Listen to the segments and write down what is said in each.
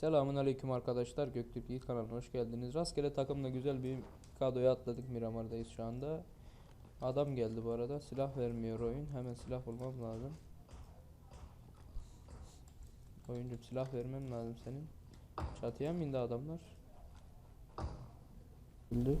Selamun aleyküm arkadaşlar. Göktürk Yiğit kanalına hoş geldiniz. Rastgele takımla güzel bir kadroya atladık. Miramar'dayız şu anda. Adam geldi bu arada. Silah vermiyor oyun. Hemen silah bulmam lazım. Oyuncum silah vermem lazım senin. Çatıya mı indi adamlar? Öldü.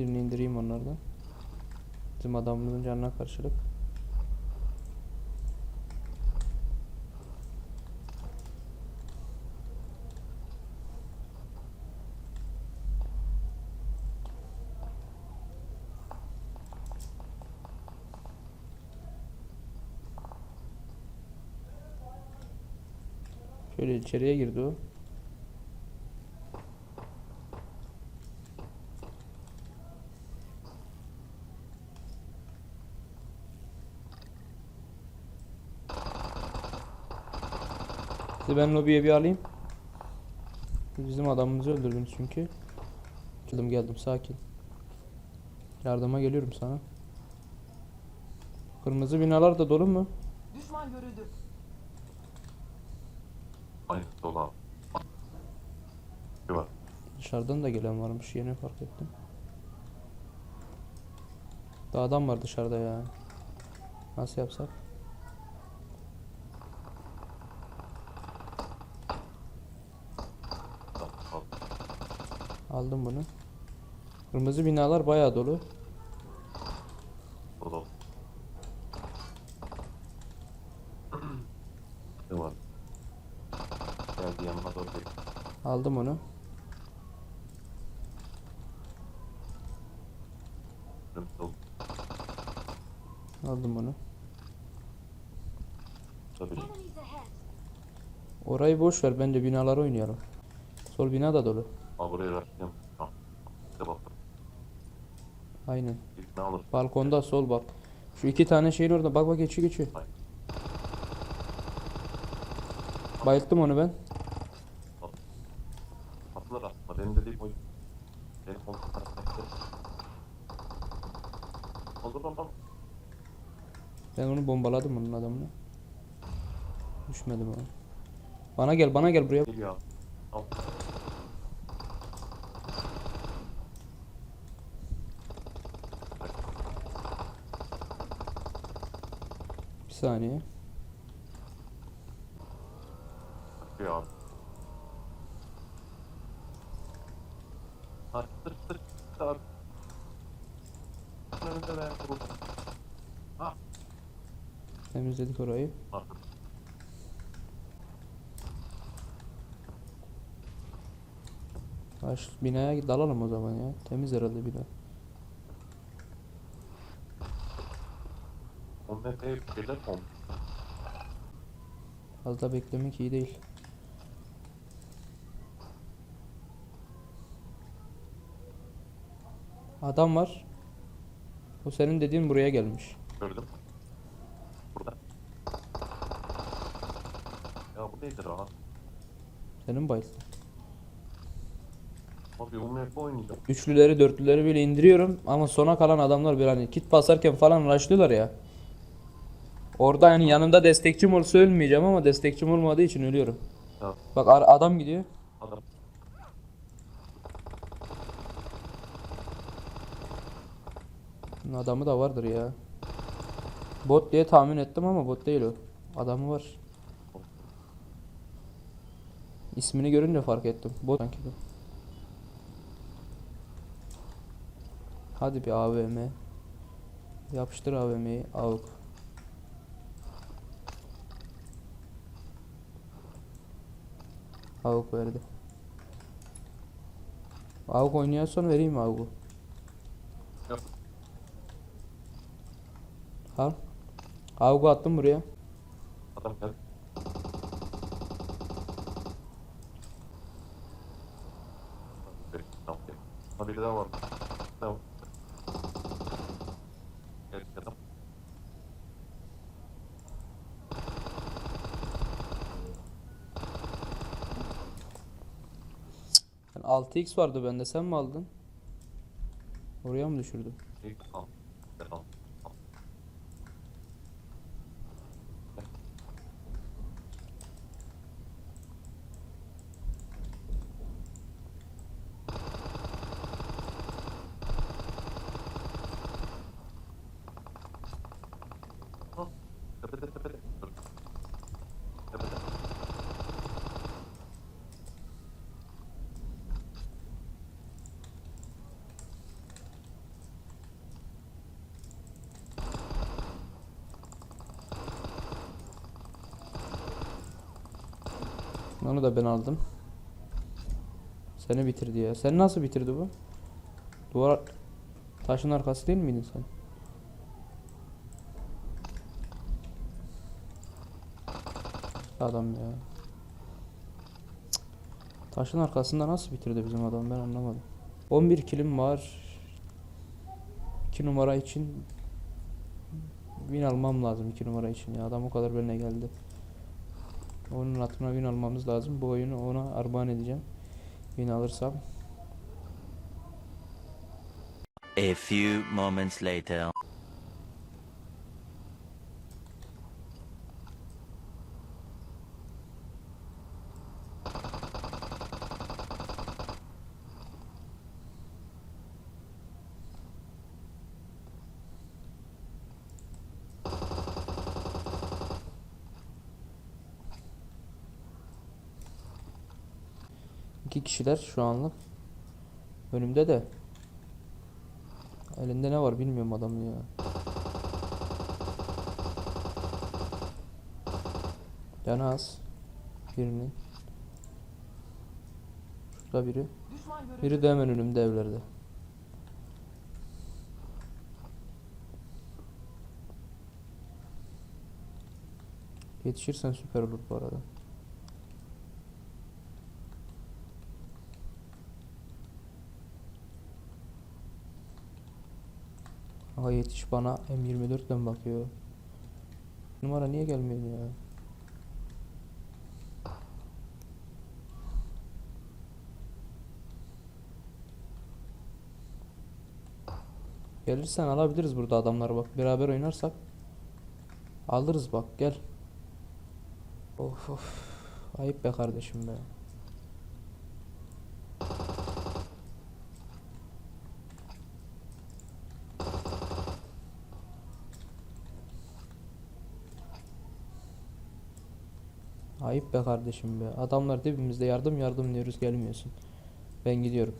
Birini indireyim onlardan. Bizim adamımızın canına karşılık. Şöyle içeriye girdi o. Sizi ben lobiye bir alayım. Bizim adamımızı öldürdünüz çünkü. Geldim geldim sakin. Yardıma geliyorum sana. Kırmızı binalar da dolu mu? Düşman görüldü. Aynı dola. Bir var. Dışarıdan da gelen varmış yeni fark ettim. Daha adam var dışarıda ya. Nasıl yapsak? Tamam, al. Aldım bunu. Kırmızı binalar bayağı dolu. Ne var? Geldi yanıma doğru gel. Aldım onu. Aldım bunu. Tabii. Orayı boş ver bence binalar oynayalım. Sol bina da dolu. Al buraya. Tamam. İşte bak. Aynen. İlk ne alır? Balkonda sol bak. Şu iki tane şeyin orada. Bak bak geçiyor geçiyor. Aynen. Bayılttım onu ben. Atılır aslında. Benim dediğim oyun. Benim Olur lan. Ben onu bombaladım onun adamını. Düşmedim o. Bana gel bana gel buraya. Geliyor abi. Al. Saniye. Abi. Ha, tır tır. Temizledik orayı. Baş binaya dalalım o zaman ya. Temiz herhalde bina. On şeyler mi olmuş? Fazla beklemek iyi değil. Adam var. O senin dediğin buraya gelmiş. Gördüm. Burada. Ya bu nedir ha? Senin bayıldın. Abi UMF oynayacağım. Üçlüleri dörtlüleri böyle indiriyorum ama sona kalan adamlar bir hani kit basarken falan rushlıyorlar ya. Orada yani yanımda destekçim olsa ölmeyeceğim ama destekçim olmadığı için ölüyorum. Ya Bak ar- adam gidiyor. adam. Bunun Adamı da vardır ya. Bot diye tahmin ettim ama bot değil o. Adamı var. İsmini görünce fark ettim. Bot sanki bu. Hadi bir AVM. Yapıştır AVM'yi. AUK. AUK verdi. AUK oynuyorsan vereyim AUK'u. Yok. Al. AUK'u attım buraya. Adam geldi. Biri daha var. Tamam. Geldi adam. 6x vardı bende sen mi aldın? Oraya mı düşürdün? Onu da ben aldım. Seni bitirdi ya. Seni nasıl bitirdi bu? Duvar taşın arkası değil miydin sen? Adam ya. Taşın arkasında nasıl bitirdi bizim adam ben anlamadım. 11 kilim var. 2 numara için win almam lazım 2 numara için ya. Adam o kadar benimle geldi. Onun hatırına win almamız lazım. Bu oyunu ona armağan edeceğim. Win alırsam. A few moments later. İki kişiler şu anlık. Önümde de. Elinde ne var bilmiyorum adamın ya. Canı az. Birinin. Şurada biri. Biri de hemen önümde evlerde. Yetişirsen süper olur bu arada. Aga yetiş bana M24'den bakıyor. Numara niye gelmiyor ya? Gelirsen alabiliriz burada adamları bak. Beraber oynarsak alırız bak gel. Of of. Ayıp be kardeşim be. Ayıp be kardeşim be. Adamlar dibimizde yardım yardım diyoruz gelmiyorsun. Ben gidiyorum.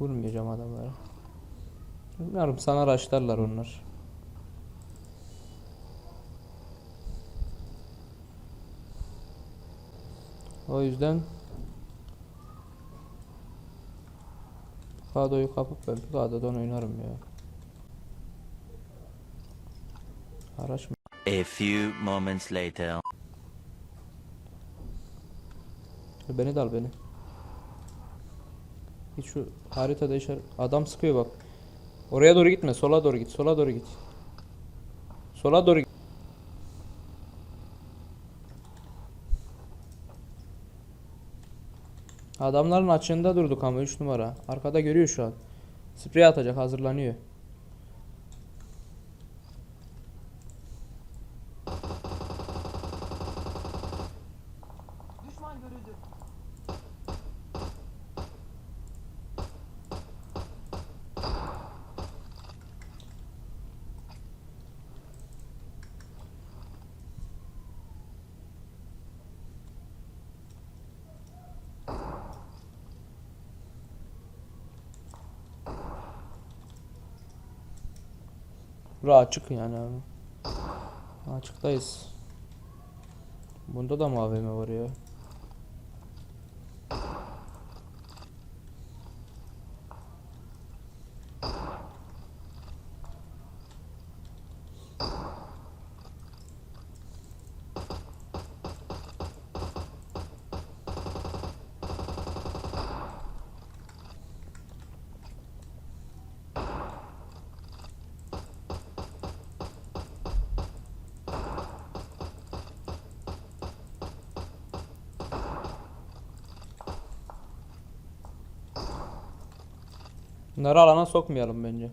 Vurmayacağım adamlara. Bilmiyorum sana raşlarlar onlar. O yüzden Kado'yu kapıp ben Kado'dan oynarım ya. Araç mı? A few moments later. Beni de al beni. Git şu haritada işaret. Adam sıkıyor bak. Oraya doğru gitme. Sola doğru git. Sola doğru git. Sola doğru git. Adamların açığında durduk ama 3 numara. Arkada görüyor şu an. Sprey atacak hazırlanıyor. Bura açık yani abi. Açıktayız. Bunda da mı AVM var ya? Bunları alana sokmayalım bence.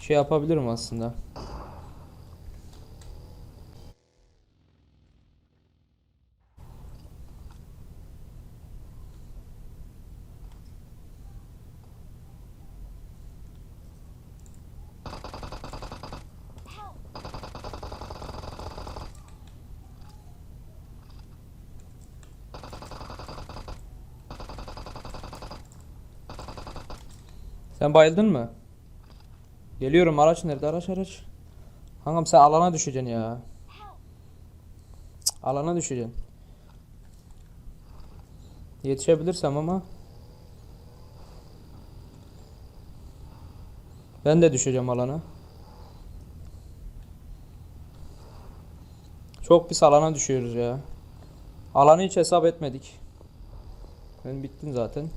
Şey yapabilirim aslında. Sen bayıldın mı? Geliyorum araç nerede araç araç. Kankam sen alana düşeceksin ya. Cık, alana düşeceksin. Yetişebilirsem ama. Ben de düşeceğim alana. Çok pis alana düşüyoruz ya. Alanı hiç hesap etmedik. Ben bittim zaten.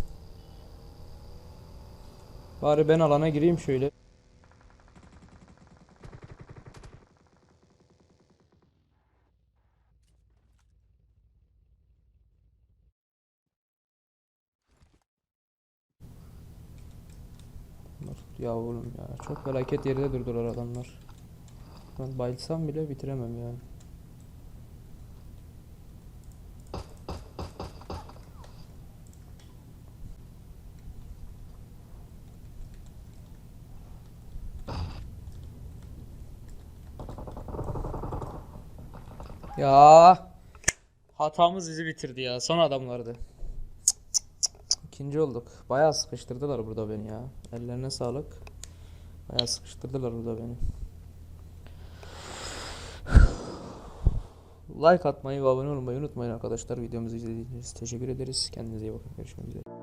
Bari ben alana gireyim şöyle. Ya oğlum ya çok felaket yerde durdular adamlar. Ben bayılsam bile bitiremem yani. Ya hatamız bizi bitirdi ya. Son adamlardı. Cık, cık, cık. İkinci olduk. Bayağı sıkıştırdılar burada beni ya. Ellerine sağlık. Bayağı sıkıştırdılar burada beni. Like atmayı ve abone olmayı unutmayın arkadaşlar. Videomuzu izlediğiniz için teşekkür ederiz. Kendinize iyi bakın. Görüşmek üzere.